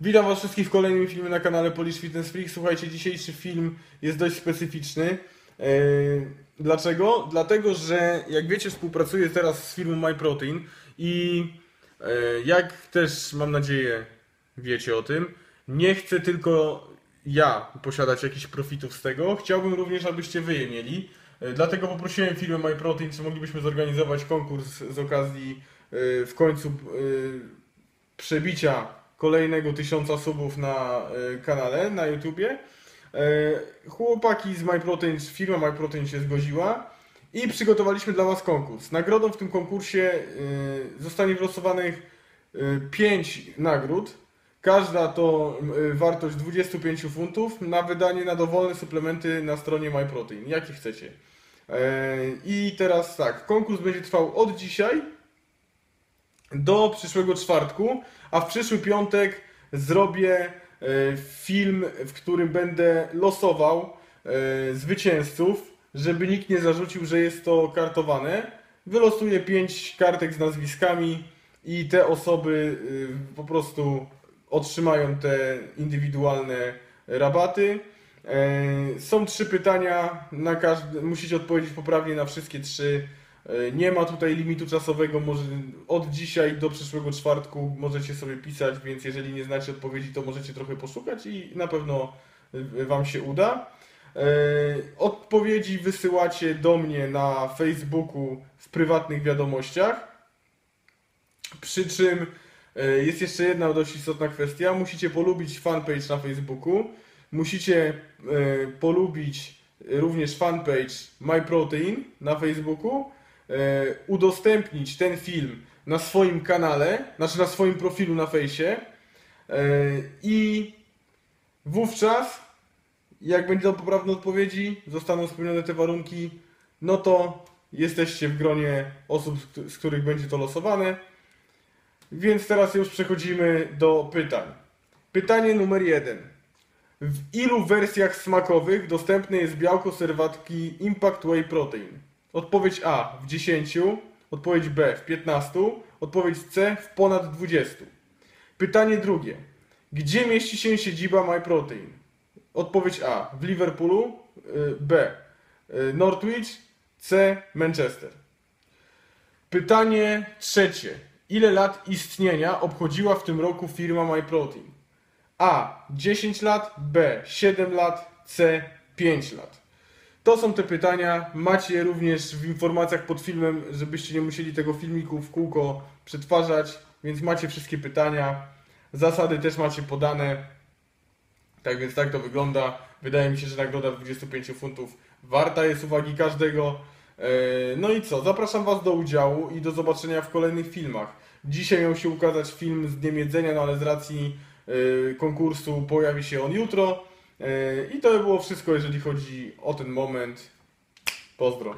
Witam Was wszystkich w kolejnym filmie na kanale Polish Fitness Freak. Słuchajcie, dzisiejszy film jest dość specyficzny. Eee, dlaczego? Dlatego, że jak wiecie, współpracuję teraz z firmą MyProtein i e, jak też mam nadzieję wiecie o tym, nie chcę tylko ja posiadać jakichś profitów z tego. Chciałbym również, abyście wy je mieli. E, Dlatego poprosiłem firmę MyProtein, czy moglibyśmy zorganizować konkurs z okazji e, w końcu e, przebicia kolejnego tysiąca subów na e, kanale na YouTubie. E, Chłopaki z MyProtein, firma MyProtein się zgodziła i przygotowaliśmy dla Was konkurs. Nagrodą w tym konkursie e, zostanie wylosowanych 5 nagród. Każda to wartość 25 funtów na wydanie na dowolne suplementy na stronie MyProtein, jakie chcecie. I teraz tak, konkurs będzie trwał od dzisiaj do przyszłego czwartku, a w przyszły piątek zrobię e, film, w którym będę losował e, zwycięzców, żeby nikt nie zarzucił, że jest to kartowane. Wylosuję pięć kartek z nazwiskami i te osoby e, po prostu otrzymają te indywidualne rabaty. Są trzy pytania, na każde, musicie odpowiedzieć poprawnie na wszystkie trzy. E, Nie ma tutaj limitu czasowego, może od dzisiaj do przyszłego czwartku możecie sobie pisać, więc jeżeli nie znacie odpowiedzi, to możecie trochę poszukać i na pewno e, Wam się uda. E, Odpowiedzi wysyłacie do mnie na Facebooku w prywatnych wiadomościach. Przy czym jest jeszcze jedna dość istotna kwestia. Musicie polubić fanpage na Facebooku. Musicie polubić również fanpage MyProtein na Facebooku. E, udostępnić ten film na swoim kanale, znaczy na swoim profilu na fejsie. E, I wówczas, jak będą poprawne odpowiedzi, zostaną spełnione te warunki, no to jesteście w gronie osób, z których będzie to losowane. Więc teraz już przechodzimy do pytań. Pytanie numer jeden. W ilu wersjach smakowych dostępne jest białko serwatki Impact Whey Protein? Odpowiedź A w 10, odpowiedź B w 15, odpowiedź C w ponad 20. Pytanie drugie. Gdzie mieści się siedziba MyProtein? Odpowiedź A w Liverpoolu, y, B y, Norwich, C Manchester. Pytanie trzecie. Ile lat istnienia obchodziła w tym roku firma MyProtein? A. 10 lat, B. 7 lat, C. 5 lat. To są te pytania. Macie je również w informacjach pod filmem, żebyście nie musieli tego filmiku w kółko przetwarzać, więc macie wszystkie pytania. Zasady też macie podane. Tak więc tak to wygląda. Wydaje mi się, że nagroda 25 funtów warta jest uwagi każdego. E, No i co? Zapraszam Was do udziału i do zobaczenia w kolejnych filmach. Dzisiaj miał się ukazać film z Dniem Jedzenia, no ale z racji e, konkursu pojawi się on jutro. E, I to by było wszystko, jeżeli chodzi o ten moment. Pozdro.